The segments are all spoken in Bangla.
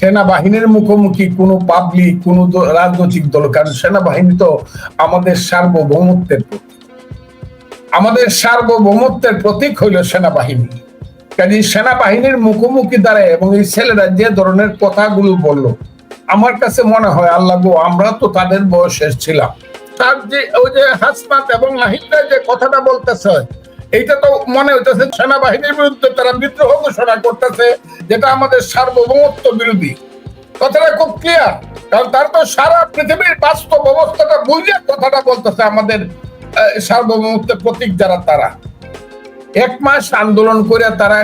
সেনাবাহিনীর মুখোমুখি কোনো পাবলিক কোনো রাজনৈতিক দল, কারণ সেনাবাহিনী তো আমাদের সার্বভৌমত্বের প্রতীক। আমাদের সার্বভৌমত্বের প্রতীক হইল সেনাবাহিনী। কাজে সেনাবাহিনীর মুখোমুখি দাঁড়ায় এবং এই ছেলেরা যে ধরনের কথাগুলো বলল, আমার কাছে মনে হয়, আল্লাহ গো, আমরা তো তাদের বয়সের ছিলাম। তার যে ওই যে হাসনাত এবং নাহিদরা যে কথাটা বলতেছে এইটা তো মনে হইতেছে সেনাবাহিনীর বিরুদ্ধে তারা বিদ্রোহ ঘোষণা করতেছে, যেটা আমাদের সার্বভৌমত্ব বিরোধী। কথাটা খুব ক্লিয়ার কারণ তার তো সারা পৃথিবীর বাস্তব অবস্থাটা বুঝে কথাটা বলতেছে আমাদের সার্বভৌমত্বের প্রতীক যারা তারা। এক মাস আন্দোলন করে তারা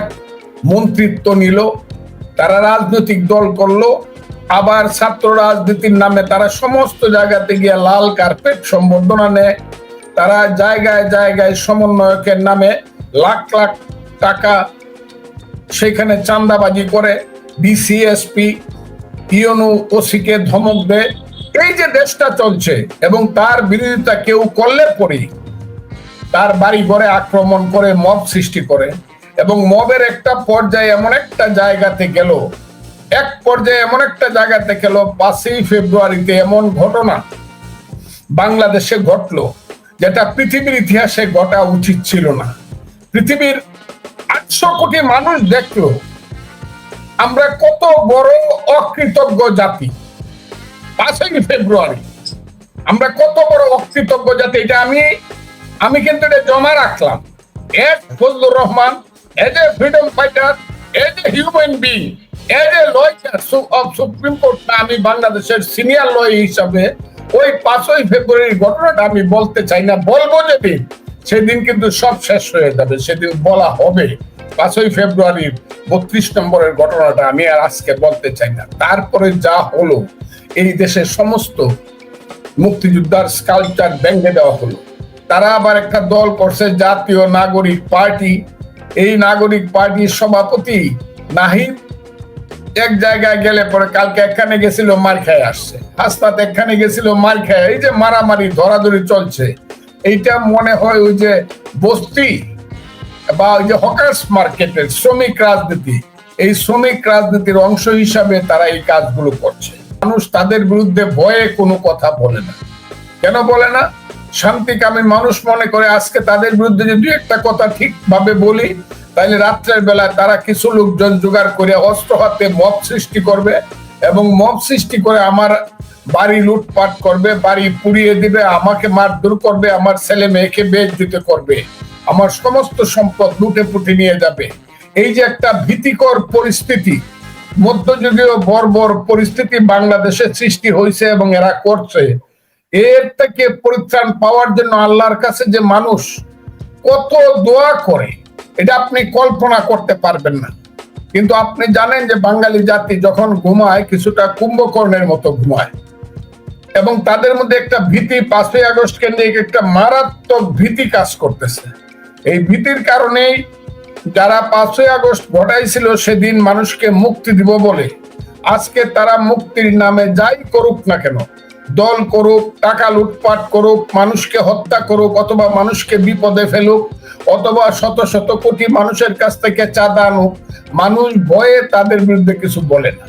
মন্ত্রিত্ব নিল, তারা রাজনৈতিক দল করল, আবার ছাত্র রাজনীতির নামে তারা সমস্ত জায়গাতে গিয়ে লাল কার্পেট সম্বর্ধনা নেয় তারা জায়গায় জায়গায় সমন্বয়কের নামে লাখ লাখ টাকা সেখানে চান্দাবাজি করে বিসিএসপি ইউনু ওসিকে ধমক দেয়। এই যে দেশটা চলছে এবং তার বিরোধিতা কেউ করলে পরেই তার বাড়ি ঘরে আক্রমণ করে, মব সৃষ্টি করে এবং মবের একটা পর্যায়ে এমন একটা জায়গাতে গেল, এক পর্যায়ে এমন একটা জায়গাতে গেল, পাঁচই ফেব্রুয়ারিতে এমন ঘটনা বাংলাদেশে ঘটলো। যেটা পৃথিবীর ইতিহাসে ঘটা উচিত ছিল না। পৃথিবীর আটশো কোটি মানুষ দেখল, আমরা কত বড় অকৃতজ্ঞ জাতি। পাঁচই ফেব্রুয়ারি, আমরা কত বড় অকৃতজ্ঞ জাতি, এটা আমি আমি কিন্তু এটা জমা রাখলাম। As Fazlur Rahman as a freedom fighter as a human being as a lawyer of Supreme Court আমি বাংলাদেশের সিনিয়র লয় হিসাবে ওই পাঁচই ফেব্রুয়ারির ঘটনাটা আমি বলতে চাই না, বলব যেদিন সেদিন কিন্তু সব শেষ হয়ে যাবে, সেদিন বলা হবে। পাঁচই ফেব্রুয়ারির বত্রিশ নম্বরের ঘটনাটা আমি আর আজকে বলতে চাই না। তারপরে যা হলো, এই দেশের সমস্ত মুক্তিযোদ্ধার স্কাল্পচার ভেঙে দেওয়া হলো। তারা আবার একটা দল করছে, জাতীয় নাগরিক পার্টি। এই নাগরিক পার্টির সভাপতি নাহিদ এক জায়গায় গেলে পরে কালকে এখানে গেছিল, মার খেয়ে আসছে। হাসপাত এখানে গেছিল, মার খেয়ে, এই যে মারামারি, ধরাধরি চলছে। এইটা মনে হয় ওই যে বস্তি বা ওই যে হকার্স মার্কেটের শ্রমিক রাজনীতি। এই শ্রমিক রাজনীতির অংশ হিসাবে তারা এই কাজগুলো করছে। মানুষ তাদের বিরুদ্ধে ভয়ে কোনো কথা বলে না। কেন বলে না? শান্তিকামী মানুষ মনে করে আজকে তাদের বিরুদ্ধে যদি একটা কথা ঠিকভাবে বলি তাহলে রাত্রের বেলায় তারা কিছু লোকজন জোগাড় করে অস্ত্র হাতে মব সৃষ্টি করবে এবং মব সৃষ্টি করে আমার বাড়ি লুটপাট করবে, বাড়ি পুড়িয়ে দিবে, আমাকে মারধর করবে, আমার ছেলে মেয়েকে বেচ দিতে করবে, আমার সমস্ত সম্পদ লুটে পুটে নিয়ে যাবে। এই যে একটা ভীতিকর পরিস্থিতি, মধ্যযুগীয় বর্বর পরিস্থিতি বাংলাদেশে সৃষ্টি হয়েছে এবং এরা করছে, এর থেকে পরিত্রাণ পাওয়ার জন্য আল্লাহর কাছে যে মানুষ কত দোয়া করে এটা আপনি কল্পনা করতে পারবেন না। কিন্তু আপনি জানেন যে বাঙালি জাতি যখন ঘুমায়, কিছুটা কুম্ভকর্ণের মতো ঘুমায়। এবং তাদের মধ্যে একটা ভীতি পাঁচই আগস্ট কেন্দ্রিক একটা মারাত্মক ভীতি কাজ করতেছে। এই ভীতির কারণেই যারা পাঁচই আগস্ট ঘটাইছিল, সেদিন মানুষকে মুক্তি দিব বলে। আজকে তারা মুক্তির নামে যাই করুক না কেন দল করুক, টাকা লুটপাট করুক, মানুষকে হত্যা করুক, অথবা মানুষকে বিপদে ফেলুক, অথবা শত শত কোটি মানুষের কাছ থেকে চাঁদা আনুক, মানুষ ভয়ে তাদের বিরুদ্ধে কিছু বলে না।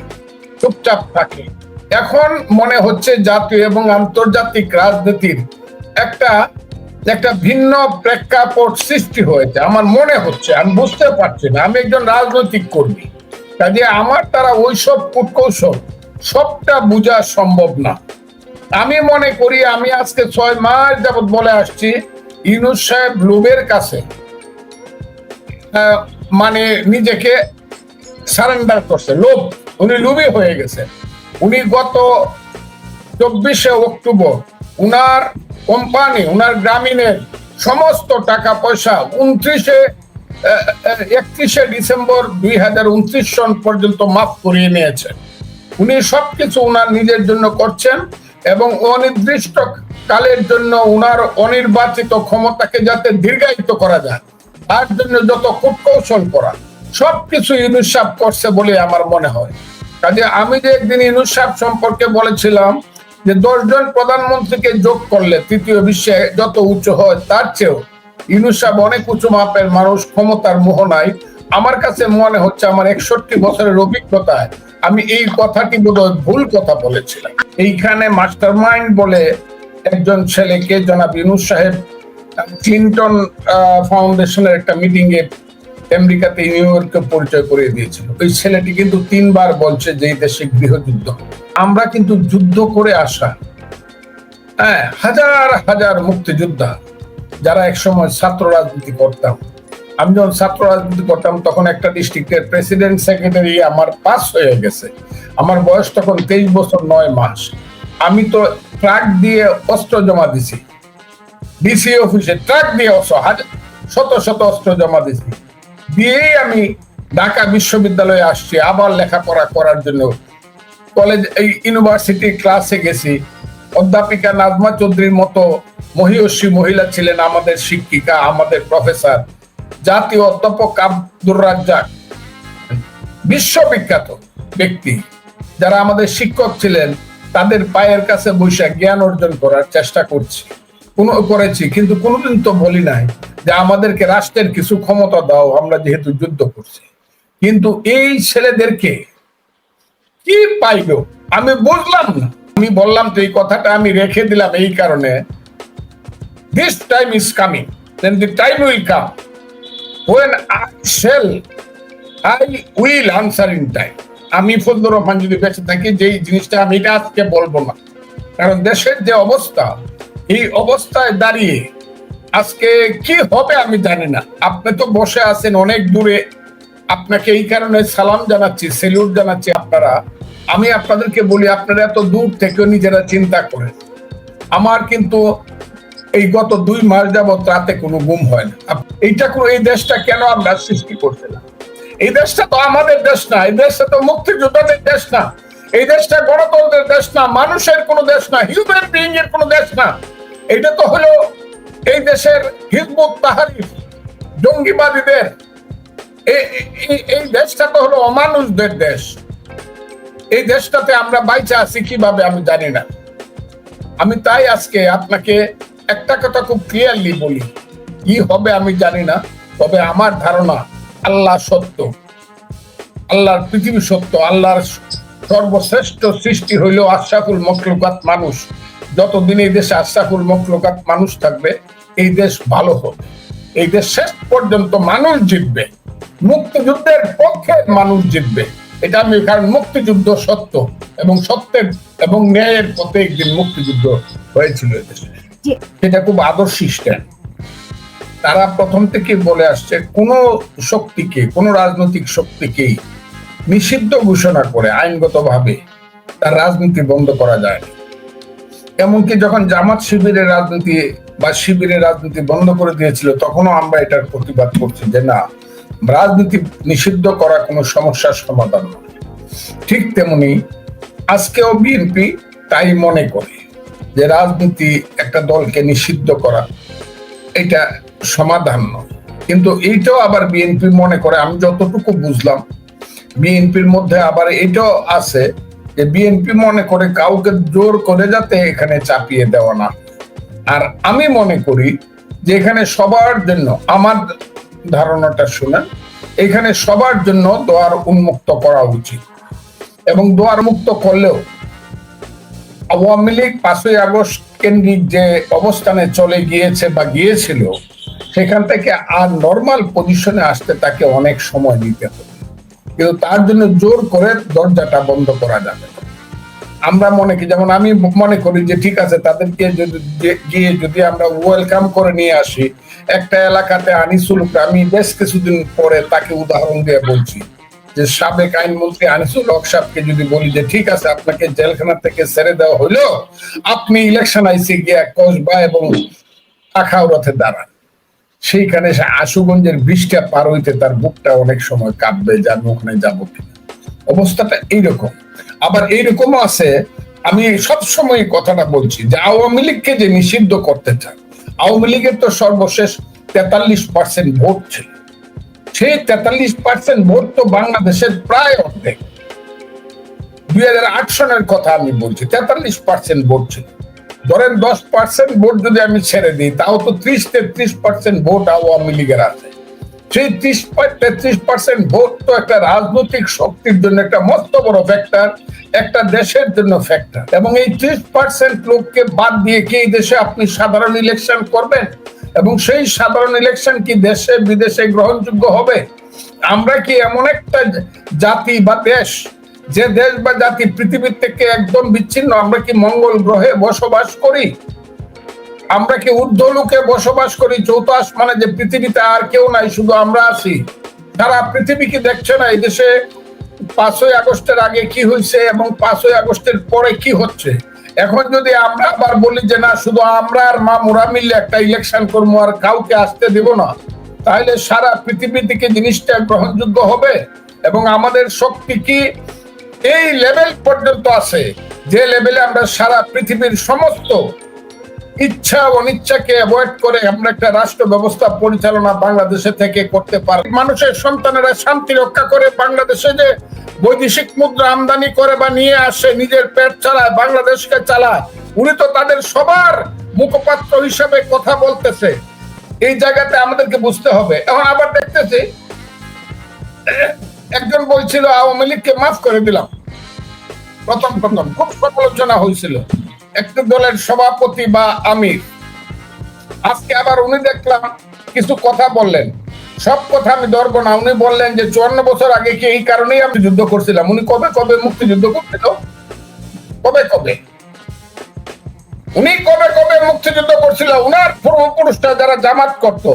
চুপচাপ থাকে। এখন মনে হচ্ছে জাতীয় এবং আন্তর্জাতিক রাজনীতির একটা একটা ভিন্ন প্রেক্ষাপট সৃষ্টি হয়েছে। আমার মনে হচ্ছে, আমি বুঝতে পারছি না, আমি একজন রাজনৈতিক কর্মী। কাজে আমার দ্বারা ওইসব কূটকৌশল সবটা বোঝা সম্ভব না। আমি মনে করি, আমি আজকে ছয় মাস যাবত বলে আসছি ইউনুস সাহেব লোভের কাছে মানে নিজেকে সারেন্ডার করছে, লোভ, উনি লোভী হয়ে গেছে। উনি গত চব্বিশে অক্টোবর উনার কোম্পানি, উনার গ্রামীণের সমস্ত টাকা পয়সা উনত্রিশে একত্রিশে ডিসেম্বর দুই হাজার উনত্রিশ সন পর্যন্ত মাফ করিয়ে নিয়েছেন। উনি সবকিছু উনার নিজের জন্য করছেন। এবং অনির্দিষ্ট কালের জন্য উনার অনির্বাচিত ক্ষমতাকে যাতে দীর্ঘায়িত করা যায়, তার জন্য যত কূটকৌশল করা, সবকিছু সাহেব করছে বলে আমার মনে হয়। কাজে আমি যে একদিন সাহেব সম্পর্কে বলেছিলাম যে দশজন প্রধানমন্ত্রীকে যোগ করলে তৃতীয় বিশ্বে যত উঁচু হয়, তার চেয়েও সাহেব অনেক উঁচু মাপের মানুষ, ক্ষমতার মোহনায় আমার কাছে মনে হচ্ছে আমার একষট্টি বছরের অভিজ্ঞতায় আমি এই কথাটি বোধহয় ভুল কথা বলেছিলাম। এইখানে মাস্টার মাইন্ড বলে একজন ছেলেকে জনাব ইউনুস সাহেব ক্লিন্টন ফাউন্ডেশনের একটা মিটিং এ আমেরিকাতে, নিউ ইয়র্কে পরিচয় করিয়ে দিয়েছিল। ওই ছেলেটি কিন্তু তিনবার বলছে যে দেশে গৃহযুদ্ধ আমরা কিন্তু যুদ্ধ করে আসা। হ্যাঁ হাজার হাজার মুক্তিযোদ্ধা যারা একসময় ছাত্র রাজনীতি করতাম। আমি যখন ছাত্র রাজনীতি করতাম, তখন একটা ডিস্ট্রিক্টের প্রেসিডেন্ট সেক্রেটারি আমার পাস হয়ে গেছে। আমার বয়স তখন তেইশ বছর, নয় মাস। আমি তো ট্রাক দিয়ে অস্ত্র জমা দিছি। ডিসি অফিসে ট্রাক দিয়ে অস্ত্র শত শত অস্ত্র জমা দিছি। দিয়েই আমি ঢাকা বিশ্ববিদ্যালয়ে আসছি, আবার লেখাপড়া করার জন্য। কলেজ, এই ইউনিভার্সিটি ক্লাসে গেছি। অধ্যাপিকা নাজমা চৌধুরীর মতো মহিয়সী মহিলা ছিলেন আমাদের শিক্ষিকা, আমাদের প্রফেসর জাতীয় অধ্যাপক আব্দুর রাজ্জাক, বিশ্ববিখ্যাত ব্যক্তি। যারা আমাদের শিক্ষক ছিলেন, তাদের পায়ের কাছে বসে জ্ঞান অর্জন করার চেষ্টা করছি, কোনো করেছি, কিন্তু কোনোদিন তো বলি নাই যে আমাদেরকে রাষ্ট্রের কিছু ক্ষমতা দাও, আমরা যেহেতু যুদ্ধ করছি। কিন্তু এই ছেলেদেরকে কি পাইল আমি বুঝলাম না। আমি বললাম তো এই কথাটা আমি রেখে দিলাম এই কারণে। This time is coming then the time will come when I shall, I will answer in time. আমি ফজলুর রহমান যদি বেঁচে থাকি যে জিনিসটা আমি এটা আজকে বলব না। কারণ দেশের যে অবস্থা এই অবস্থায় দাঁড়িয়ে আজকে কি হবে আমি জানি না। আপনি তো বসে আছেন অনেক দূরে। আপনাকে এই কারণে সালাম জানাচ্ছি সেলুট জানাচ্ছি আপনারা। আমি আপনাদেরকে বলি আপনারা এত দূর থেকেও নিজেরা চিন্তা করেন। আমার কিন্তু এই গত দুই মাস যাবত রাতে কোনো গুম হয় না। এইটা কোনো এই দেশটা কেন আমরা সৃষ্টি করতে না? এই দেশটা তো আমাদের দেশ না। এই দেশটা তো মুক্তিযোদ্ধাদের দেশ না। এই দেশটা গণতন্ত্রের দেশ না। মানুষের কোনো দেশ না। হিউম্যান বিইং এর কোনো দেশ না। এটা তো হলো এই দেশের হিজবুত তাহারিফ, জঙ্গিবাদীদের। এই দেশটা তো হলো অমানুষদের দেশ। এই দেশটাতে আমরা বাইচে আছি কীভাবে আমি জানি না। আমি তাই আজকে আপনাকে একটা কথা খুব ক্লিয়ারলি বলি। কি হবে আমি জানি না, তবে আমার ধারণা আল্লাহ সত্য। আল্লাহর পৃথিবী সত্য, আল্লাহর সর্বশ্রেষ্ঠ সৃষ্টি হইল আশরাফুল মখলুকাত মানুষ। যতদিন এই দেশে আশরাফুল মখলুকাত মানুষ থাকবে, এই দেশ ভালো হবে। এই দেশ শেষ পর্যন্ত মানুষ জিতবে। মুক্তিযুদ্ধের পক্ষে মানুষ জিতবে। এটা আমি কারণ মুক্তিযুদ্ধ সত্য এবং সত্যের এবং ন্যায়ের পথে একদিন মুক্তিযুদ্ধ হয়েছিল এদেশে সেটা খুব আদর্শ স্ট্যান্ড তারা প্রথম থেকে বলে আসছে, কোন শক্তিকে, কোন রাজনৈতিক শক্তিকেই নিষিদ্ধ ঘোষণা করে আইনগতভাবে তার রাজনীতি বন্ধ করা যায় না। এমনকি যখন জামাত শিবিরের রাজনীতি বা শিবিরের রাজনীতি বন্ধ করে দিয়েছিল, তখনও আমরা এটার প্রতিবাদ করছি যে না, রাজনীতি নিষিদ্ধ করা কোনো সমস্যার সমাধান নয়। ঠিক তেমনি আজকেও বিএনপি তাই মনে করে। যে রাজনীতি একটা দলকে নিষিদ্ধ করা, এটা সমাধান নয়। কিন্তু এইটাও আবার বিএনপি মনে করে, আমি যতটুকু বুঝলাম, বিএনপির মধ্যে আবার এটাও আছে যে বিএনপি মনে করে কাউকে জোর করে যাতে এখানে চাপিয়ে দেওয়া না। আর আমি মনে করি যে এখানে সবার জন্য, আমার ধারণাটা শুনেন, এখানে সবার জন্য দোয়ার উন্মুক্ত করা উচিত। এবং দোয়ার মুক্ত করলেও আওয়ামী লীগ পাঁচই আগস্ট কেন্দ্রিক যে অবস্থানে চলে গিয়েছে বা গিয়েছিল, সেখান থেকে আর নর্মাল পজিশনে আসতে তাকে অনেক সময় দিতে হবে। কিন্তু তার জন্য জোর করে দরজাটা বন্ধ করা যাবে আমরা মনে কি যেমন আমি মনে করি যে ঠিক আছে, তাদেরকে যদি গিয়ে যদি আমরা ওয়েলকাম করে নিয়ে আসি, একটা এলাকাতে আনিসুল, আমি বেশ কিছুদিন পরে তাকে উদাহরণ দিয়ে বলছি। যে সাবেক আইনমন্ত্রী আনিসুল হক সাহেবকে যদি বলি যে, ঠিক আছে, আপনাকে জেলখানা থেকে ছেড়ে দেওয়া হইল আপনি ইলেকশন আইসি গিয়ে কসবা এবং আখাউড়াতে দাঁড়ান। সেইখানে সে আশুগঞ্জের বৃষ্টিটা পার হইতে তার বুকটা অনেক সময় কাঁপবে, যে আমি ওখানে যাব কিনা অবস্থাটা এইরকম। আবার এইরকমও আছে, আমি সব সময় কথাটা বলছি যে, আওয়ামী লীগকে যে নিষিদ্ধ করতে চান আওয়ামী লীগের তো সর্বশেষ তেতাল্লিশ পার্সেন্ট ভোট ছিল। সেই তেতাল্লিশ পার্সেন্ট ভোট তো বাংলাদেশের প্রায় অর্ধেক। দুই হাজার আট সনের কথা আমি বলছি, তেতাল্লিশ পার্সেন্ট ভোট ছিল। ধরেন দশ পার্সেন্ট ভোট যদি আমি ছেড়ে দিই, তাও তো ত্রিশ, তেত্রিশ পার্সেন্ট ভোট আওয়ামী লীগের আছে। সেই ত্রিশ তেত্রিশ পার্সেন্ট ভোট তো একটা রাজনৈতিক শক্তির জন্য একটা মস্ত বড় ফ্যাক্টর একটা দেশের জন্য ফ্যাক্টর এবং এই ত্রিশ পার্সেন্ট লোককে বাদ দিয়ে কি এই দেশে আপনি সাধারণ ইলেকশন করবেন? এবং সেই সাধারণ ইলেকশন কি দেশে, বিদেশে গ্রহণযোগ্য হবে? আমরা কি এমন একটা জাতি বা দেশ, যে দেশ বা জাতি পৃথিবীর থেকে একদম বিচ্ছিন্ন, আমরা কি মঙ্গল গ্রহে বসবাস করি? আমরা কি ঊর্ধ্বলোকে বসবাস করি চৌথ আসমানে, যে পৃথিবীতে আর কেউ নাই, শুধু আমরা আছি? সারা পৃথিবী কি দেখছে না, এই দেশে পাঁচই আগস্টের আগে কি হয়েছে এবং পাঁচই আগস্টের পরে কি হচ্ছে? এখন যদি আমরা আবার বলি যে না, শুধু আমরা আর মা মোরা মিলে একটা ইলেকশন করব আর কাউকে আসতে দেব না, তাহলে সারা পৃথিবী থেকে জিনিসটা গ্রহণযোগ্য হবে এবং আমাদের শক্তি কি? এই লেভেল পর্যন্ত আছে। যে লেভেলে আমরা সারা পৃথিবীর সমস্ত ইচ্ছা অনিচ্ছাকে অ্যাভয়েড করে আমরা একটা রাষ্ট্র ব্যবস্থা পরিচালনা বাংলাদেশে থেকে করতে পারি। মানুষের সন্তানেরা শান্তি রক্ষা করে বাংলাদেশে যে বৈদেশিক মুদ্রা আমদানি করে বা নিয়ে আসে, নিজের পেট চালায়, বাংলাদেশকে চালায়, উনি তো তাদের সবার মুখপাত্র হিসাবে কথা বলতেছে। এই জায়গাতে আমাদেরকে বুঝতে হবে। এখন আবার দেখতেছি, একজন বলছিল, আওয়ামী লীগকে মাফ করে দিলাম। প্রথম প্রথম, খুব সমালোচনা হয়েছিল। একটি দলের সভাপতি বা আমির। আজকে আবার উনি দেখলাম কিছু কথা বললেন। সব কথা আমি ধরবো না। উনি বললেন যে, চুয়ান্ন বছর আগে কি এই কারণেই আমি যুদ্ধ করছিলাম? উনি কবে কবে মুক্তিযুদ্ধ করছিল? কবে কবে? উনি কবে কবে মুক্তিযুদ্ধ করছিল? উনার পূর্বপুরুষরা যারা জামাত করত,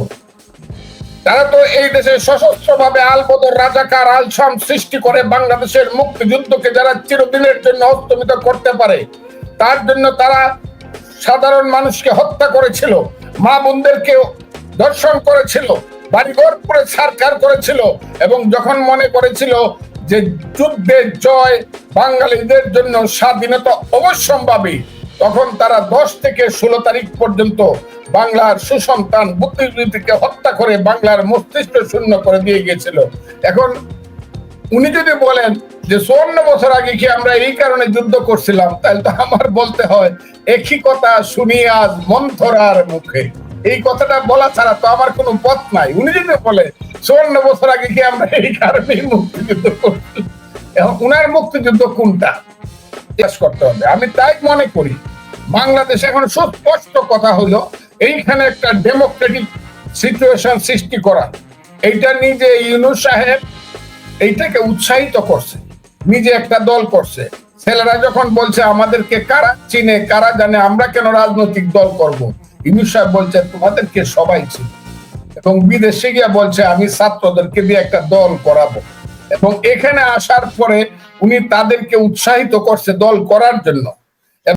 তারা তো এই দেশে সশস্ত্র ভাবে আলবদর রাজাকার আলসাম সৃষ্টি করে বাংলাদেশের মুক্তিযুদ্ধকে যারা চিরদিনের জন্য অস্তমিত করতে পারে তার জন্য তারা সাধারণ মানুষকে হত্যা করেছিল, মা বোনদেরকে দর্শন করেছিল, বাড়িঘর করে সরকার করেছিল এবং যখন মনে করেছিল যে যুদ্ধের জয় বাঙালিদের জন্য স্বাধীনতা অবশ্যম্ভাবী, তখন তারা দশ থেকে ষোলো তারিখ পর্যন্ত বাংলার সুসন্তান বুদ্ধিজীবীকে হত্যা করে বাংলার মস্তিষ্ক শূন্য করে দিয়ে গেছিল এখন উনি যদি বলেন যে চুয়ান্ন বছর আগে কি আমরা এই কারণে যুদ্ধ করছিলাম, তাহলে তো আমার বলতে হয়, একই কথা শুনি আজ মন্থরার মুখে। এই কথাটা বলা ছাড়া তো আমার কোনো পথ নাই। উনি যদি বলে, চুয়ান্ন বছর আগে কি আমরা এই কারণে মুক্তিযুদ্ধ করছিলাম এখন উনার মুক্তিযুদ্ধ কোনটা? জিজ্ঞেস করতে হবে। আমি তাই মনে করি, বাংলাদেশ এখন সুস্পষ্ট কথা হলো, এইখানে একটা ডেমোক্রেটিক সিচুয়েশন সৃষ্টি করা। এইটা নিজে ইউনুস সাহেব এইটাকে উৎসাহিত করছে। নিজে একটা দল করছে। ছেলেরা যখন বলছে, আমাদেরকে কারা চিনে, কারা জানে, আমরা কেন রাজনৈতিক দল করব? ইউনুস সাহেব বলছে, তোমাদেরকে সবাই চিনে। এবং বিদেশে গিয়ে বলছে, আমি ছাত্রদেরকে দিয়ে একটা দল করাবো। এবং এখানে আসার পরে উনি তাদেরকে উৎসাহিত করছে দল করার জন্য।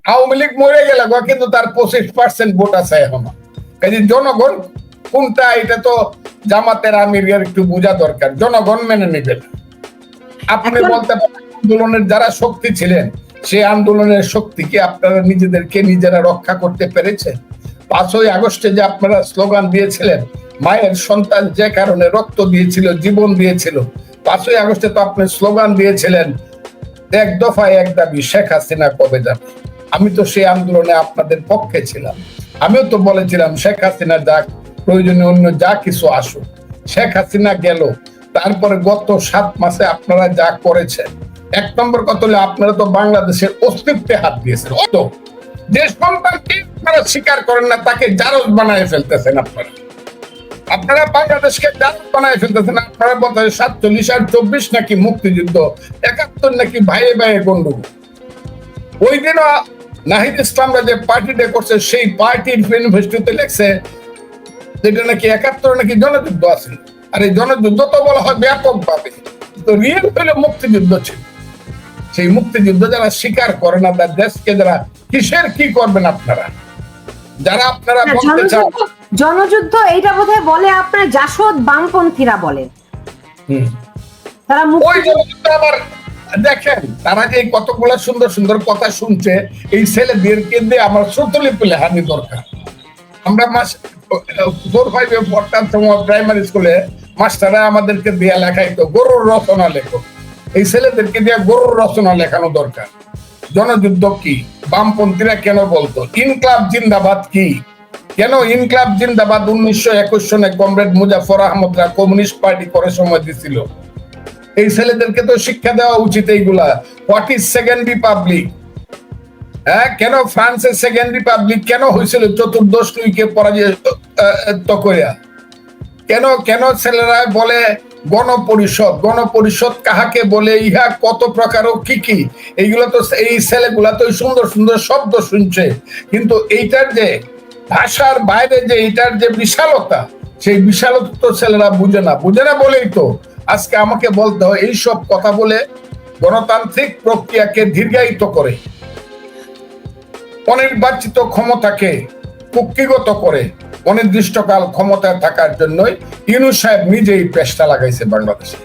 আওয়ামী লীগ মরে গেল কিন্তু তার পঁচিশ পার্সেন্ট ভোট আছে এখনও। কাজে জনগণ, কোনটা, এটা তো জামাতের আমিরের একটু বোঝা দরকার। জনগণ মেনে নেবে না। আপনি বলতে আন্দোলনের যারা শক্তি ছিলেন সেই আন্দোলনের শক্তিকে আপনারা নিজেদেরকে নিজেরা রক্ষা করতে পেরেছেন। পাঁচই আগস্টে যে আপনারা স্লোগান দিয়েছিলেন মায়ের সন্তান যে কারণে রক্ত দিয়েছিল জীবন দিয়েছিল পাঁচই আগস্টে তো আপনি স্লোগান দিয়েছিলেন এক দফায় এক দাবি শেখ হাসিনা কবে যাবে? আমি তো সেই আন্দোলনে আপনাদের পক্ষে ছিলাম। আমিও তো বলেছিলাম শেখ হাসিনা যাক প্রয়োজনে অন্য যা কিছু আসুক। শেখ হাসিনা গেল তারপরে গত সাত মাসে আপনারা যা করেছেন, এক নম্বর কথা হলো আপনারা তো বাংলাদেশের অস্তিত্বে হাত দিয়েছেন। ও তো যে সন্তানকে আপনারা স্বীকার করেন না, তাকে জারজ বানায় ফেলতেছেন আপনারা। আপনারা বাংলাদেশকে জাত বানায় ফেলতেছেন, আপনারা বলতে সাতচল্লিশ আর চব্বিশ নাকি মুক্তিযুদ্ধ, একাত্তর নাকি ভাইয়ে ভাইয়ে গন্ডগোল ওই দিনও নাহিদ ইসলামরা যে পার্টিটা করছে, সেই পার্টির ম্যানিফেস্টোতে লেখছে, যেটা নাকি একাত্তর নাকি জনযুদ্ধ আছে আর এই জনযুদ্ধ তো বলা হয় ব্যাপক ভাবে তো রিয়েল হইলে মুক্তিযুদ্ধ ছিল। সেই মুক্তিযুদ্ধ যারা স্বীকার করে না তার দেশকে যারা কিসের কি করবেন আপনারা? যারা আপনারা বলতে চান জনযুদ্ধ এইটা বোধহয় বলে আপনার জাসদ বামপন্থীরা বলে। তারা ওই জনযুদ্ধ আবার দেখেন তারা যে কতগুলো সুন্দর সুন্দর কথা শুনছে এই ছেলেদেরকে দিয়ে আমার শ্রুতলিপি লেখানি দরকার। আমরা মাস ফোর ফাইভে পড়তাম সময় প্রাইমারি স্কুলে মাস্টাররা আমাদেরকে দিয়ে লেখাইতো, গরুর রচনা লেখো। এই ছেলেদেরকে দিয়ে গরুর রচনা লেখানো দরকার। জনযুদ্ধ কি? বামপন্থীরা কেন বলতো, ইনকলাব জিন্দাবাদ কি? কেন ইনকলাব জিন্দাবাদ উনিশশো একুশ সনে কমরেড মুজাফর আহমদরা কমিউনিস্ট পার্টি করে সময় দিছিল? এই ছেলেদেরকে তো শিক্ষা দেওয়া উচিত এইগুলা। হোয়াট ইজ সেকেন্ড রিপাবলিক হ্যাঁ কেন ফ্রান্সের সেকেন্ড রিপাবলিক কেন হয়েছিল চতুর্দশ লুইকে পরাজিত করিয়া কেন কেন ছেলেরা বলে গণপরিষদ? গণপরিষদ কাহাকে বলে? ইহা কত প্রকার ও কি কি? এইগুলো তো এই ছেলেগুলা তো সুন্দর সুন্দর শব্দ শুনছে। কিন্তু এইটার যে ভাষার বাইরে যে এইটার যে বিশালতা, সেই বিশালতা তো ছেলেরা বুঝে না। বুঝে না বলেই তো। আজকে আমাকে বলতে হয়, এইসব কথা বলে গণতান্ত্রিক প্রক্রিয়াকে দীর্ঘায়িত করে, অনির্বাচিত ক্ষমতাকে কুক্ষিগত করে। অনির্দিষ্টকাল ক্ষমতায় থাকার জন্যই ইনু সাহেব নিজেই পেশটা লাগাইছে বাংলাদেশে।